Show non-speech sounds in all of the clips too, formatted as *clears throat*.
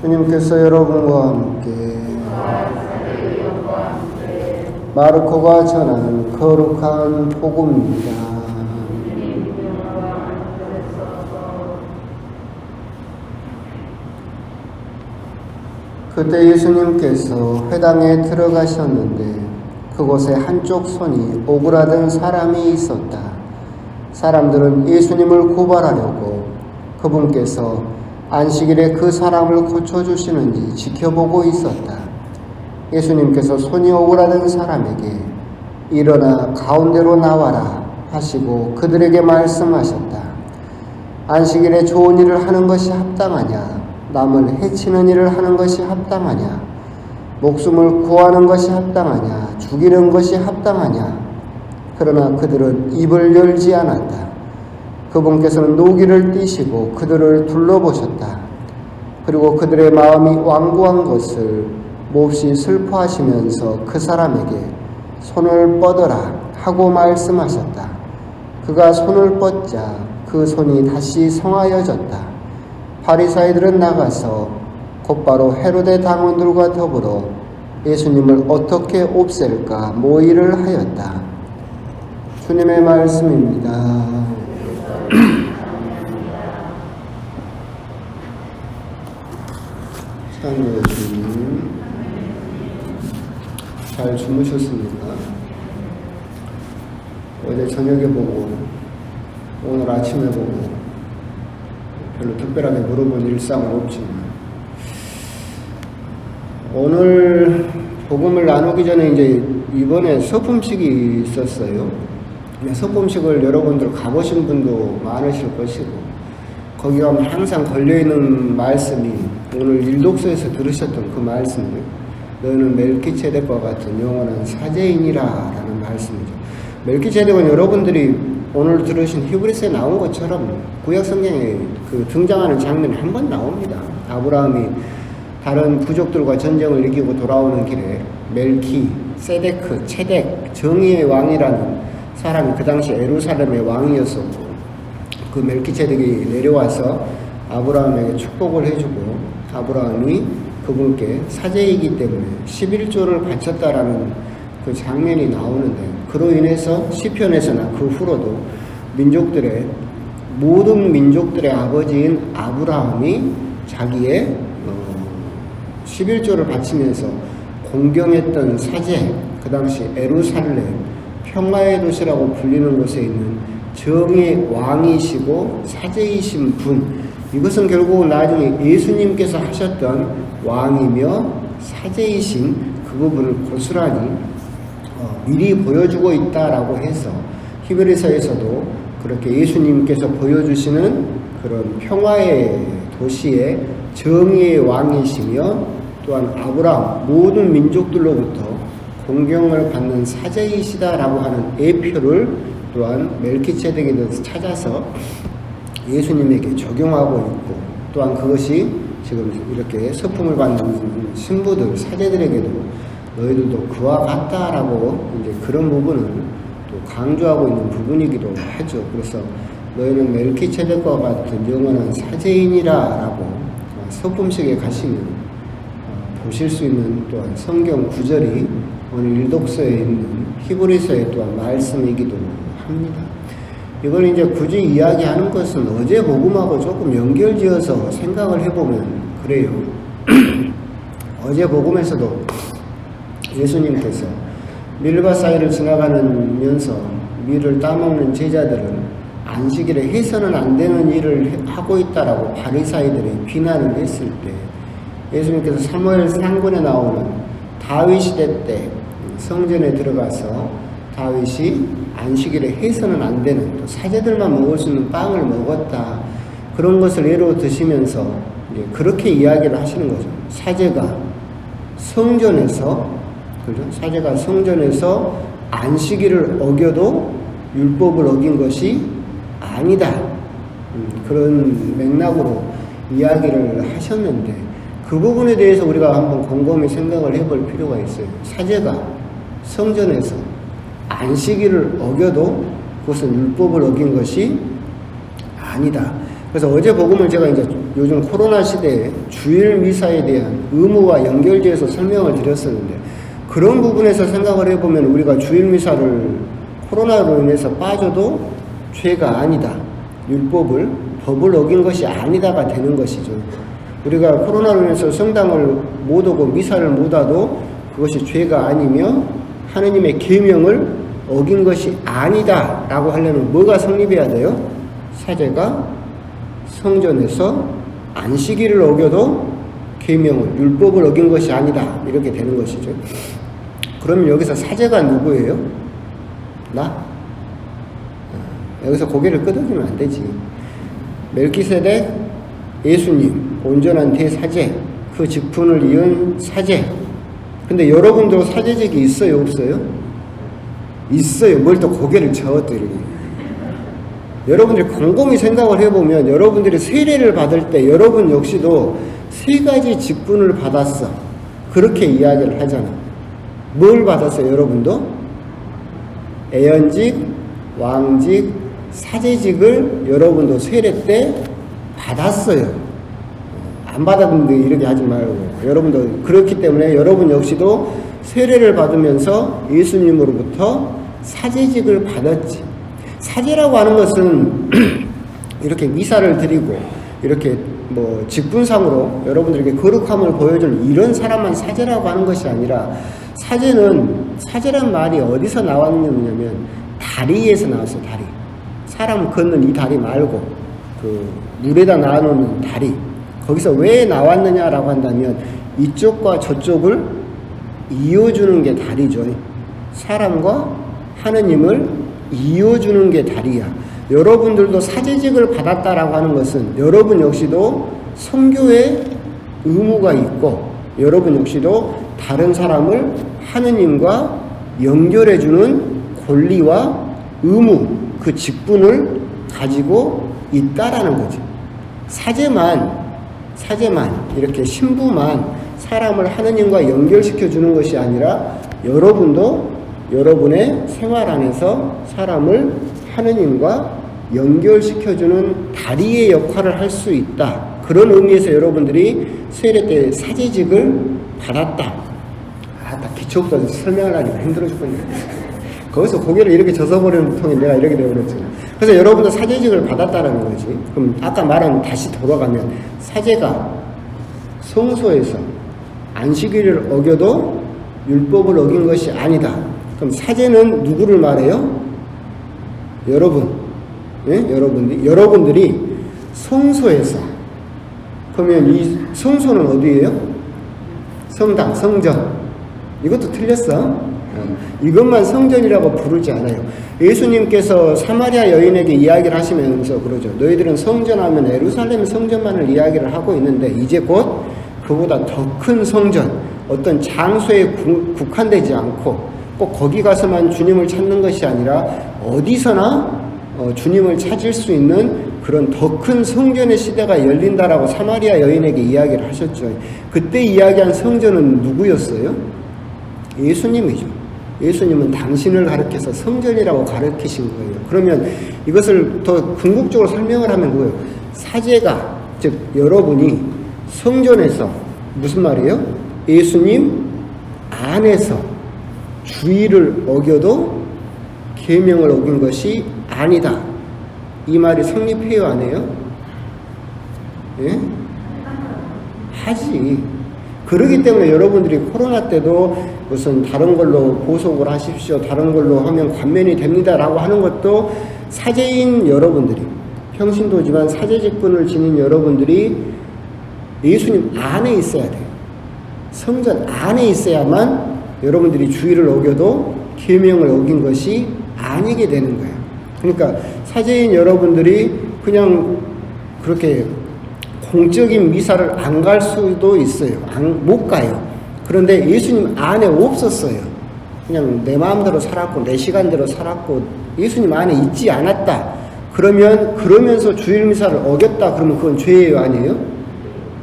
주님께서 여러분과 함께 마르코가 전한 거룩한 복음입니다. 그때 예수님께서 회당에 들어가셨는데 그곳에 한쪽 손이 오그라든 사람이 있었다. 사람들은 예수님을 고발하려고 그분께서 안식일에 그 사람을 고쳐주시는지 지켜보고 있었다. 예수님께서 손이 오그라든 사람에게 일어나 가운데로 나와라 하시고 그들에게 말씀하셨다. 안식일에 좋은 일을 하는 것이 합당하냐? 남을 해치는 일을 하는 것이 합당하냐? 목숨을 구하는 것이 합당하냐? 죽이는 것이 합당하냐? 그러나 그들은 입을 열지 않았다. 그분께서는 노기를 띠시고 그들을 둘러보셨다. 그리고 그들의 마음이 완고한 것을 몹시 슬퍼하시면서 그 사람에게 손을 뻗어라 하고 말씀하셨다. 그가 손을 뻗자 그 손이 다시 성하여졌다. 바리사이들은 나가서 곧바로 헤로데 당원들과 더불어 예수님을 어떻게 없앨까 모의를 하였다. 주님의 말씀입니다. *clears throat* 사랑하는 주님, 잘 주무셨습니까? 어제 저녁에 보고 오늘 아침에 보고 별로 특별하게 물어본 일상은 없지만 오늘 복음을 나누기 전에 이제 이번에 서품식이 있었어요. 네, 서품식을 여러분들 가보신 분도 많으실 것이고 거기 가면 항상 걸려있는 말씀이 오늘 일독서에서 들으셨던 그 말씀이에요. 너는 멜키체덱과 같은 영원한 사제인이라 라는 말씀이죠. 멜키체덱은 여러분들이 오늘 들으신 히브리스에 나온 것처럼 구약 성경에 그 등장하는 장면이 한 번 나옵니다. 아브라함이 다른 부족들과 전쟁을 이기고 돌아오는 길에 멜키, 세데크, 체덱, 정의의 왕이라는 사람이 그 당시 에루살렘의 왕이었었고 그 멜키체덱이 내려와서 아브라함에게 축복을 해주고 아브라함이 그분께 사제이기 때문에 11조를 바쳤다라는 그 장면이 나오는데 그로 인해서 시편에서나 그 후로도 민족들의 모든 민족들의 아버지인 아브라함이 자기의 어, 11조를 바치면서 공경했던 사제 그 당시 에루살렘 평화의 도시라고 불리는 곳에 있는 정의 왕이시고 사제이신 분 이것은 결국 나중에 예수님께서 하셨던 왕이며 사제이신 그 부분을 고스란히 어, 미리 보여주고 있다라고 해서 히브리서에서도 그렇게 예수님께서 보여주시는 그런 평화의 도시의 정의의 왕이시며 또한 아브라함 모든 민족들로부터 공경을 받는 사제이시다라고 하는 예표를 또한 멜키체덱에 대해서 찾아서 예수님에게 적용하고 있고 또한 그것이 지금 이렇게 서품을 받는 신부들 사제들에게도 너희들도 그와 같다라고 이제 그런 부분을 또 강조하고 있는 부분이기도 하죠. 그래서 너희는 멜키체덱과 같은 영원한 사제인이라라고 서품식에 가시면 어, 보실 수 있는 또한 성경 구절이 오늘 일독서에 있는 히브리서의 또한 말씀이기도 합니다. 이걸 이제 굳이 이야기하는 것은 어제 복음하고 조금 연결지어서 생각을 해보면 그래요. *clears throat* 어제 복음에서도 예수님께서 밀과 사이를 지나가면서 밀을 따먹는 제자들은 안식일에 해서는 안 되는 일을 하고 있다라고 바리사이들이 비난을 했을 때 예수님께서 사무엘 상군에 나오는 다윗 시대 때 성전에 들어가서 다윗이 안식일에 해서는 안 되는 또 사제들만 먹을 수 있는 빵을 먹었다 그런 것을 예로 드시면서 그렇게 이야기를 하시는 거죠. 사제가 성전에서 그죠? 사제가 성전에서 안식일을 어겨도 율법을 어긴 것이 아니다. 음, 그런 맥락으로 이야기를 하셨는데 그 부분에 대해서 우리가 한번 곰곰이 생각을 해볼 필요가 있어요. 사제가 성전에서 안식일을 어겨도 그것은 율법을 어긴 것이 아니다. 그래서 어제 복음을 제가 이제 요즘 코로나 시대에 주일 미사에 대한 의무와 연결지어서 설명을 드렸었는데 그런 부분에서 생각을 해보면 우리가 주일 미사를 코로나로 인해서 빠져도 죄가 아니다. 율법을 법을 어긴 것이 아니다가 되는 것이죠. 우리가 코로나로 인해서 성당을 못 오고 미사를 못 와도 그것이 죄가 아니며 하느님의 계명을 어긴 것이 아니다 라고 하려면 뭐가 성립해야 돼요? 사제가 성전에서 안식일을 어겨도 계명을 율법을 어긴 것이 아니다 이렇게 되는 것이죠. 그러면 여기서 사제가 누구예요? 나? 어, 여기서 고개를 끄덕이면 안 되지. 멜기세덱 예수님 온전한 대사제 그 직분을 이은 사제. 근데 여러분도 사제직이 있어요 없어요? 있어요. 뭘 또 고개를 이렇게. 여러분들이 곰곰이 생각을 해보면 여러분들이 세례를 받을 때 여러분 역시도 세 가지 직분을 받았어. 그렇게 이야기를 하잖아. 뭘 받았어요, 여러분도? 애연직, 왕직, 사제직을 여러분도 세례 때 받았어요. 안 받았는데 이렇게 하지 말고. 여러분도 그렇기 때문에 여러분 역시도 세례를 받으면서 예수님으로부터 사제직을 받았지. 사제라고 하는 것은 *clears throat* 이렇게 미사를 드리고 이렇게 뭐 직분상으로 여러분들에게 거룩함을 보여줄 이런 사람만 사제라고 하는 것이 아니라 사제는 사제란 말이 어디서 나왔냐면 다리에서 나왔어 다리 사람 걷는 이 다리 말고 그 물에다 놔놓는 다리 거기서 왜 나왔느냐라고 한다면 이쪽과 저쪽을 이어주는 게 다리죠 사람과 하느님을 이어주는 게 다리야 여러분들도 사제직을 받았다라고 하는 것은 여러분 역시도 성교의 의무가 있고 여러분 역시도 다른 사람을 하느님과 연결해주는 권리와 의무, 그 직분을 가지고 있다라는 거죠. 사제만, 사제만, 이렇게 신부만 사람을 하느님과 연결시켜 주는 것이 아니라 여러분도 여러분의 생활 안에서 사람을 하느님과 연결시켜 주는 다리의 역할을 할 수 있다. 그런 의미에서 여러분들이 세례 때 사제직을 받았다. 아, 다 기초부터 설명을 하니까 힘들어 죽겠네. *laughs* 거기서 고개를 이렇게 젖어버리는 통에 내가 이렇게 되어버렸잖아. 그래서 여러분도 사제직을 받았다는 거지. 그럼 아까 말한 다시 돌아가면 사제가 성소에서 안식일을 어겨도 율법을 어긴 것이 아니다. 그럼 사제는 누구를 말해요? 여러분, 예? 여러분들이 여러분들이 성소에서 그러면 이 성소는 어디예요? 성당, 성전. 이것도 틀렸어. 어, 이것만 성전이라고 부르지 않아요. 예수님께서 사마리아 여인에게 이야기를 하시면서 그러죠. 너희들은 성전하면 에루살렘 성전만을 이야기를 하고 있는데 이제 곧 그보다 더 큰 성전, 어떤 장소에 구, 국한되지 않고 꼭 거기 가서만 주님을 찾는 것이 아니라 어디서나 어, 주님을 찾을 수 있는 그런 더 큰 성전의 시대가 열린다라고 사마리아 여인에게 이야기를 하셨죠. 그때 이야기한 성전은 누구였어요? 예수님이죠. 예수님은 당신을 가르쳐서 성전이라고 가르치신 거예요. 그러면 이것을 더 궁극적으로 설명을 하면 뭐예요? 사제가, 즉, 여러분이 성전에서 무슨 말이에요? 예수님 안에서 주의를 어겨도 계명을 어긴 것이 아니다. 이 말이 성립해요, 안 해요? 예? 하지. 그러기 때문에 여러분들이 코로나 때도 무슨 다른 걸로 보석을 하십시오. 다른 걸로 하면 관면이 됩니다라고 하는 것도 사제인 여러분들이 평신도지만 사제 직분을 지닌 여러분들이 예수님 안에 있어야 돼요. 성전 안에 있어야만 여러분들이 주의를 어겨도 계명을 어긴 것이 아니게 되는 거예요. 그러니까 사제인 여러분들이 그냥 그렇게 공적인 미사를 안 갈 수도 있어요. 안, 못 가요. 그런데 예수님 안에 없었어요. 그냥 내 마음대로 살았고, 내 시간대로 살았고, 예수님 안에 있지 않았다. 그러면, 그러면서 주일 미사를 어겼다. 그러면 그건 죄예요, 아니에요?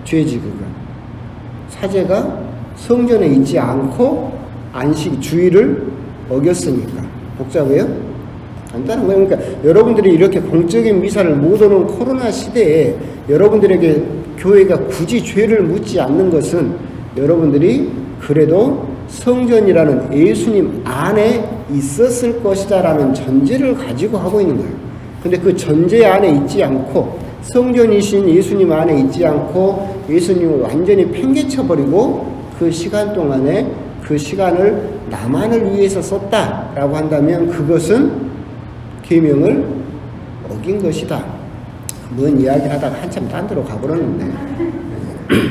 죄지, 그건. 사제가 성전에 있지 않고 안식, 주일을 어겼으니까. 복잡해요? 간단한 거예요. 그러니까 여러분들이 이렇게 공적인 미사를 못 오는 코로나 시대에 여러분들에게 교회가 굳이 죄를 묻지 않는 것은 여러분들이 그래도 성전이라는 예수님 안에 있었을 것이다라는 전제를 가지고 하고 있는 거예요. 근데 그 전제 안에 있지 않고 성전이신 예수님 안에 있지 않고 예수님을 완전히 팽개쳐 버리고 그 시간 동안에 그 시간을 나만을 위해서 썼다라고 한다면 그것은 계명을 어긴 것이다. 뭔 이야기를 하다가 한참 딴 데로 가버렸는데.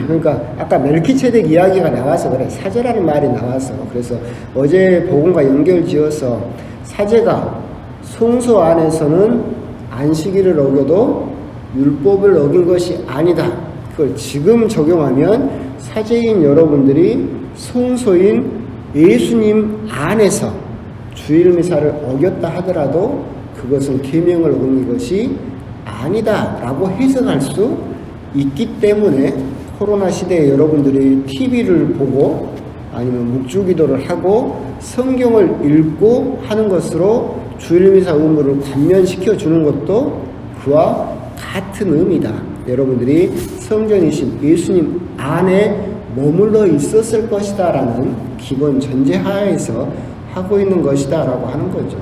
그러니까 아까 멜키체덱 이야기가 나와서 그래 사제라는 말이 나와서 그래서 어제 복음과 연결 지어서 사제가 성소 안에서는 안식일을 어겨도 율법을 어긴 것이 아니다. 그걸 지금 적용하면 사제인 여러분들이 성소인 예수님 안에서 주일 미사를 어겼다 하더라도 그것은 계명을 어긴 것이 아니다라고 해석할 수 있기 때문에 코로나 시대에 여러분들이 TV를 보고 아니면 묵주기도를 하고 성경을 읽고 하는 것으로 주일미사 의무를 관면시켜 주는 것도 그와 같은 의미다. 여러분들이 성전이신 예수님 안에 머물러 있었을 것이다라는 기본 전제 하에서 하고 있는 것이다라고 하는 거죠.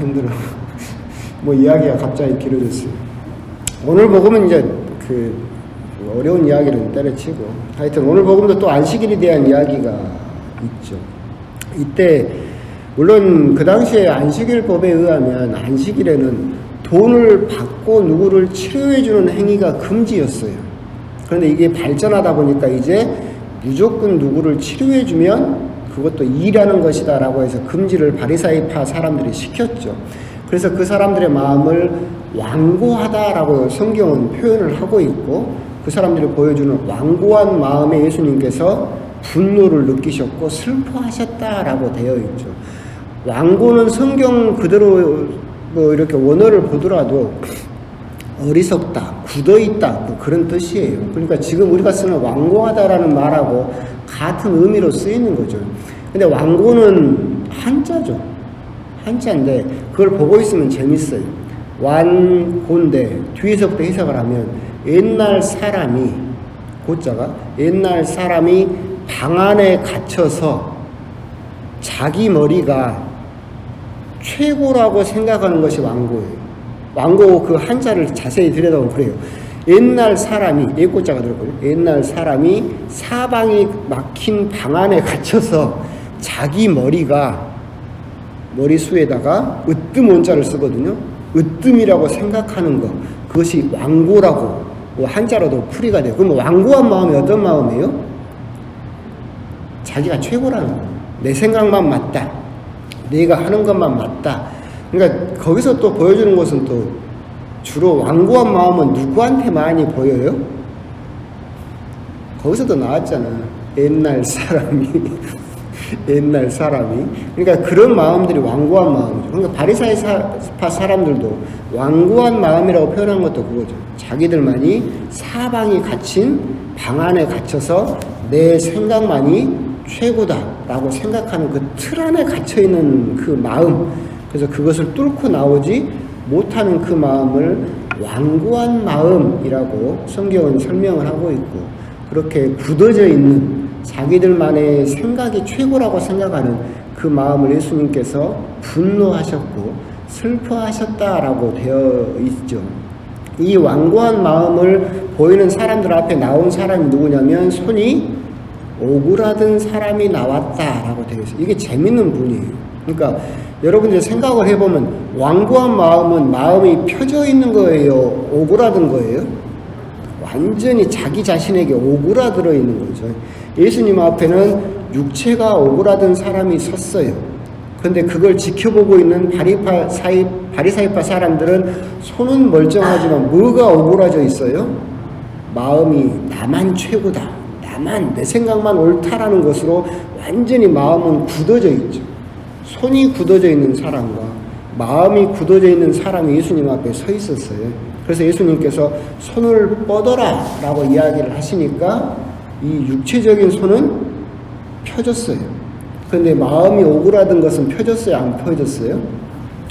힘들어. *laughs* 뭐 이야기가 갑자기 길어졌어요. 오늘 복음은 이제 그 어려운 이야기를 때려치고 하여튼 오늘 복음도 또 안식일에 대한 이야기가 있죠. 이때 물론 그 당시에 안식일법에 의하면 안식일에는 돈을 받고 누구를 치료해 주는 행위가 금지였어요. 그런데 이게 발전하다 보니까 이제 무조건 누구를 치료해 주면 그것도 일하는 것이다 라고 해서 금지를 바리사이파 사람들이 시켰죠. 그래서 그 사람들의 마음을 완고하다라고 성경은 표현을 하고 있고 그 사람들이 보여주는 완고한 마음에 예수님께서 분노를 느끼셨고 슬퍼하셨다라고 되어 있죠. 완고는 성경 그대로 뭐 이렇게 원어를 보더라도 어리석다, 굳어 있다, 뭐 그런 뜻이에요. 그러니까 지금 우리가 쓰는 완고하다라는 말하고 같은 의미로 쓰이는 거죠. 근데 완고는 한자죠. 한자인데 그걸 보고 있으면 재밌어요. 완고인데 뒤에서부터 해석을 하면 옛날 사람이 고자가 옛날 사람이 방 안에 갇혀서 자기 머리가 최고라고 생각하는 것이 완고예요. 완고 그 한자를 자세히 들여다보면 그래요. 옛날 사람이 예고자가 들었거든요. 옛날 사람이 사방이 막힌 방 안에 갇혀서 자기 머리가 머리수에다가 으뜸 원자를 쓰거든요. 으뜸이라고 생각하는 것 그것이 완고라고 뭐 한자로도 풀이가 돼요. 그럼 완고한 마음이 어떤 마음이에요? 자기가 최고라는 거. 내 생각만 맞다. 내가 하는 것만 맞다. 그러니까 거기서 또 보여주는 것은 또 주로 완고한 마음은 누구한테 많이 보여요? 거기서도 나왔잖아. 옛날 사람이 *laughs* 옛날 사람이 그러니까 그런 마음들이 완고한 마음이죠. 그러니까 바리사이파 사람들도 완고한 마음이라고 표현한 것도 그거죠. 자기들만이 사방이 갇힌 방 안에 갇혀서 내 생각만이 최고다라고 생각하는 그 틀 안에 갇혀 있는 그 마음. 그래서 그것을 뚫고 나오지 못하는 그 마음을 완고한 마음이라고 성경은 설명을 하고 있고 그렇게 굳어져 있는 자기들만의 생각이 최고라고 생각하는 그 마음을 예수님께서 분노하셨고 슬퍼하셨다라고 되어 있죠. 이 완고한 마음을 보이는 사람들 앞에 나온 사람이 누구냐면 손이 오그라든 사람이 나왔다라고 되어 있어요. 이게 재밌는 분이에요. 그러니까 여러분들 생각을 해보면 완고한 마음은 마음이 펴져 있는 거예요? 오그라든 거예요? 완전히 자기 자신에게 오그라들어 있는 거죠. 예수님 앞에는 육체가 오그라든 사람이 섰어요. 근데 그걸 지켜보고 있는 바리파 사이, 바리사이파 사람들은 손은 멀쩡하지만 뭐가 오그라져 있어요? 마음이 나만 최고다. 나만 내 생각만 옳다라는 것으로 완전히 마음은 굳어져 있죠. 손이 굳어져 있는 사람과 마음이 굳어져 있는 사람이 예수님 앞에 서 있었어요. 그래서 예수님께서 손을 뻗어라 라고 이야기를 하시니까 이 육체적인 손은 펴졌어요. 근데 마음이 오그라든 것은 펴졌어요? 안 펴졌어요?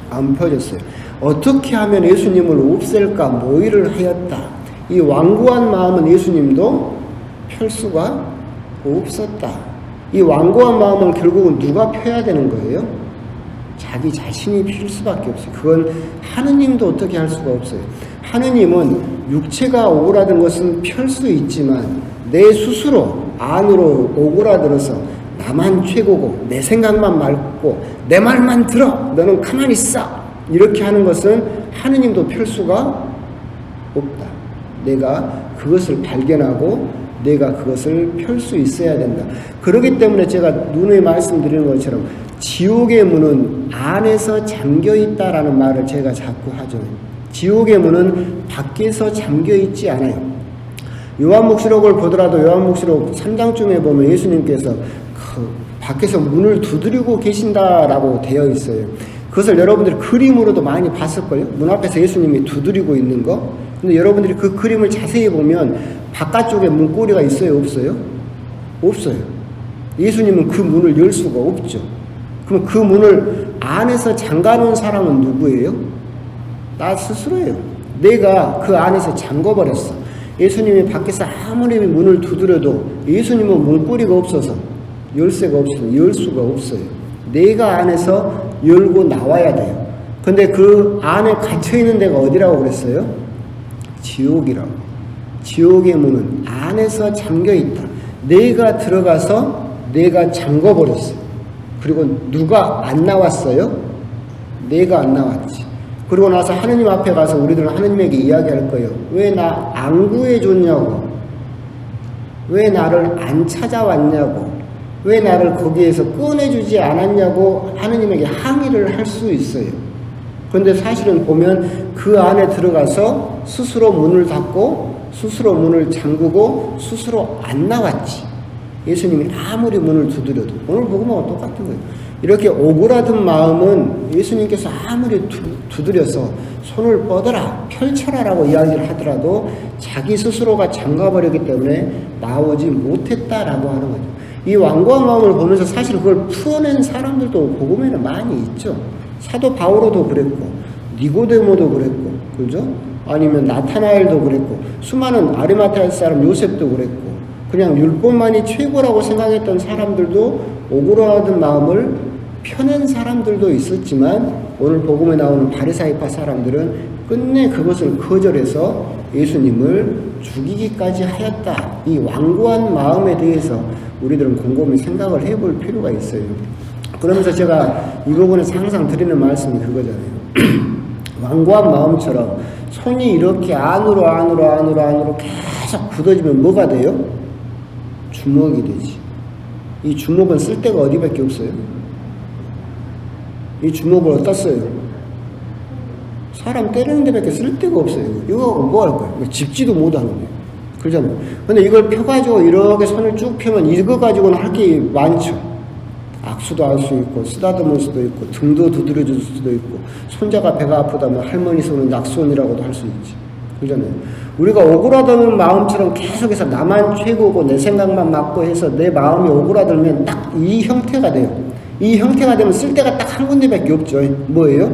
안 펴졌어요. 어떻게 하면 예수님을 없앨까 모의를 하였다. 이 완고한 마음은 예수님도 펼 수가 없었다. 이 완고한 마음을 결국은 누가 펴야 되는 거예요? 자기 자신이 필 수밖에 없어요. 그건 하느님도 어떻게 할 수가 없어요. 하느님은 육체가 오그라든 것은 펼 수 있지만 내 스스로 안으로 오그라들어서 나만 최고고 내 생각만 맑고 내 말만 들어 너는 가만히 있어 이렇게 하는 것은 하느님도 펼 수가 없다. 내가 그것을 발견하고 내가 그것을 펼 수 있어야 된다. 그렇기 때문에 제가 눈에 말씀드리는 것처럼 지옥의 문은 안에서 잠겨 있다라는 말을 제가 자꾸 하죠. 지옥의 문은 밖에서 잠겨 있지 않아요. 요한목시록을 보더라도 요한목시록 3장쯤에 보면 예수님께서 그 밖에서 문을 두드리고 계신다라고 되어 있어요. 그것을 여러분들이 그림으로도 많이 봤을걸요? 문 앞에서 예수님이 두드리고 있는 거. 근데 여러분들이 그 그림을 자세히 보면 바깥쪽에 문고리가 있어요? 없어요? 없어요. 예수님은 그 문을 열 수가 없죠. 그럼 그 문을 안에서 잠가놓은 사람은 누구예요? 나 스스로예요. 내가 그 안에서 잠궈버렸어. 예수님이 밖에서 아무리 문을 두드려도 예수님은 문고리가 없어서 열쇠가 없어서 열 수가 없어요. 내가 안에서 열고 나와야 돼요. 근데 그 안에 갇혀 있는 데가 어디라고 그랬어요? 지옥이라고. 지옥의 문은 안에서 잠겨 있다. 내가 들어가서 내가 잠궈 버렸어. 그리고 누가 안 나왔어요? 내가 안 나왔지. 그러고 나서 하느님 앞에 가서 우리들은 하느님에게 이야기할 거예요. 왜 나 안 구해줬냐고. 왜 나를 안 찾아왔냐고. 왜 나를 거기에서 꺼내주지 않았냐고 하느님에게 항의를 할 수 있어요. 그런데 사실은 보면 그 안에 들어가서 스스로 문을 닫고 스스로 문을 잠그고 스스로 안 나왔지. 예수님이 아무리 문을 두드려도 오늘 복음하고 똑같은 거예요. 이렇게 오그라든 마음은 예수님께서 아무리 두, 두드려서 손을 뻗어라 펼쳐라라고 이야기를 하더라도 자기 스스로가 잠가버렸기 때문에 나오지 못했다라고 하는 거죠. 이 완고한 마음을 보면서 사실 그걸 풀어낸 사람들도 복음에는 많이 있죠. 사도 바오로도 그랬고 니고데모도 그랬고 그죠? 아니면 나타나엘도 그랬고 수많은 아리마타의 사람 요셉도 그랬고 그냥 율법만이 최고라고 생각했던 사람들도 오그라든 마음을 펴낸 사람들도 있었지만 오늘 복음에 나오는 바리사이파 사람들은 끝내 그것을 거절해서 예수님을 죽이기까지 하였다. 이 완고한 마음에 대해서 우리들은 곰곰이 생각을 해볼 필요가 있어요. 그러면서 제가 이 부분에서 항상 드리는 말씀이 그거잖아요. *clears throat* 완고한 마음처럼 손이 이렇게 안으로 안으로 안으로 안으로 계속 굳어지면 뭐가 돼요? 주먹이 되지. 이 주먹은 쓸 데가 어디밖에 없어요? 이 주먹을 어디다 써요? 사람 때리는 데밖에 쓸 데가 없어요. 이거 뭐 할 거예요? 집지도 못 하는 거예요. 그러잖아요. 근데 이걸 펴가지고 이렇게 손을 쭉 펴면 이거 가지고는 할 게 많죠. 악수도 할 수 있고, 쓰다듬을 수도 있고, 등도 두드려 줄 수도 있고, 손자가 배가 아프다면 할머니 손은 낙손이라고도 할 수 있지. 그러잖아요. 우리가 오그라드는 마음처럼 계속해서 나만 최고고 내 생각만 맞고 해서 내 마음이 오그라들면 딱 이 형태가 돼요. 이 형태가 되면 쓸 데가 딱 한 군데밖에 없죠. 뭐예요?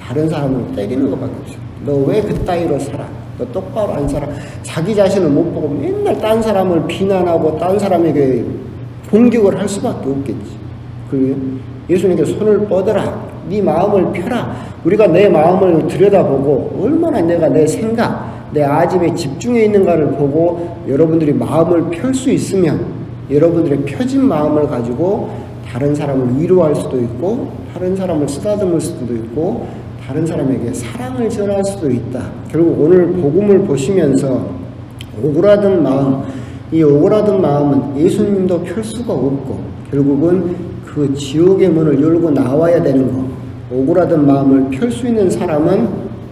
다른 사람을 때리는 것밖에 없죠. 너 왜 그따위로 살아? 너 똑바로 안 살아? 자기 자신을 못 보고 맨날 딴 사람을 비난하고 딴 사람에게 공격을 할 수밖에 없겠지. 그래요? 예수님께 손을 뻗어라. 네 마음을 펴라. 우리가 내 마음을 들여다보고 얼마나 내가 내 생각, 내 아집에 집중해 있는가를 보고 여러분들이 마음을 펼 수 있으면 여러분들의 펴진 마음을 가지고 다른 사람을 위로할 수도 있고 다른 사람을 쓰다듬을 수도 있고 다른 사람에게 사랑을 전할 수도 있다. 결국 오늘 복음을 보시면서 오그라든 마음, 이 오그라든 마음은 예수님도 펼 수가 없고 결국은 그 지옥의 문을 열고 나와야 되는 거. 오그라든 마음을 펼 수 있는 사람은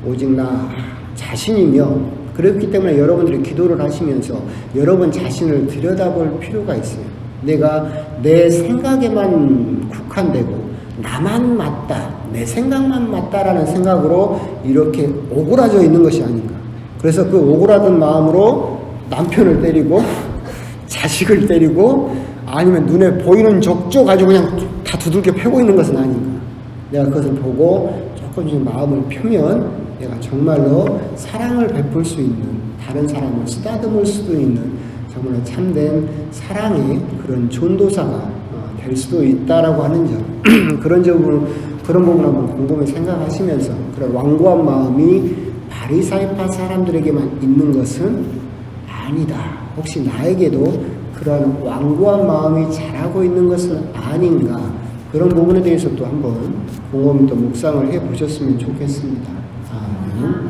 오직 나 자신이며 그렇기 때문에 여러분들이 기도를 하시면서 여러분 자신을 들여다볼 필요가 있어요. 내가 내 생각에만 국한되고 나만 맞다, 내 생각만 맞다라는 생각으로 이렇게 오그라져 있는 것이 아닌가. 그래서 그 오그라든 마음으로 남편을 때리고 *laughs* 자식을 때리고 아니면 눈에 보이는 족족 가지고 그냥 다 두들겨 패고 있는 것은 아닌가. 내가 그것을 보고 조금 좀 마음을 펴면 내가 정말로 사랑을 베풀 수 있는 다른 사람을 쓰다듬을 수도 있는 정말로 참된 사랑의 그런 전도사가 어, 될 수도 있다라고 하는 점 *clears throat* 그런 점을 그런 부분 한번 곰곰이 생각하시면서 그런 완고한 마음이 바리사이파 사람들에게만 있는 것은 아니다. 혹시 나에게도 그런 완고한 마음이 자라고 있는 것은 아닌가. 그런 부분에 대해서 또 한번 또 묵상을 해 보셨으면 좋겠습니다. 아멘.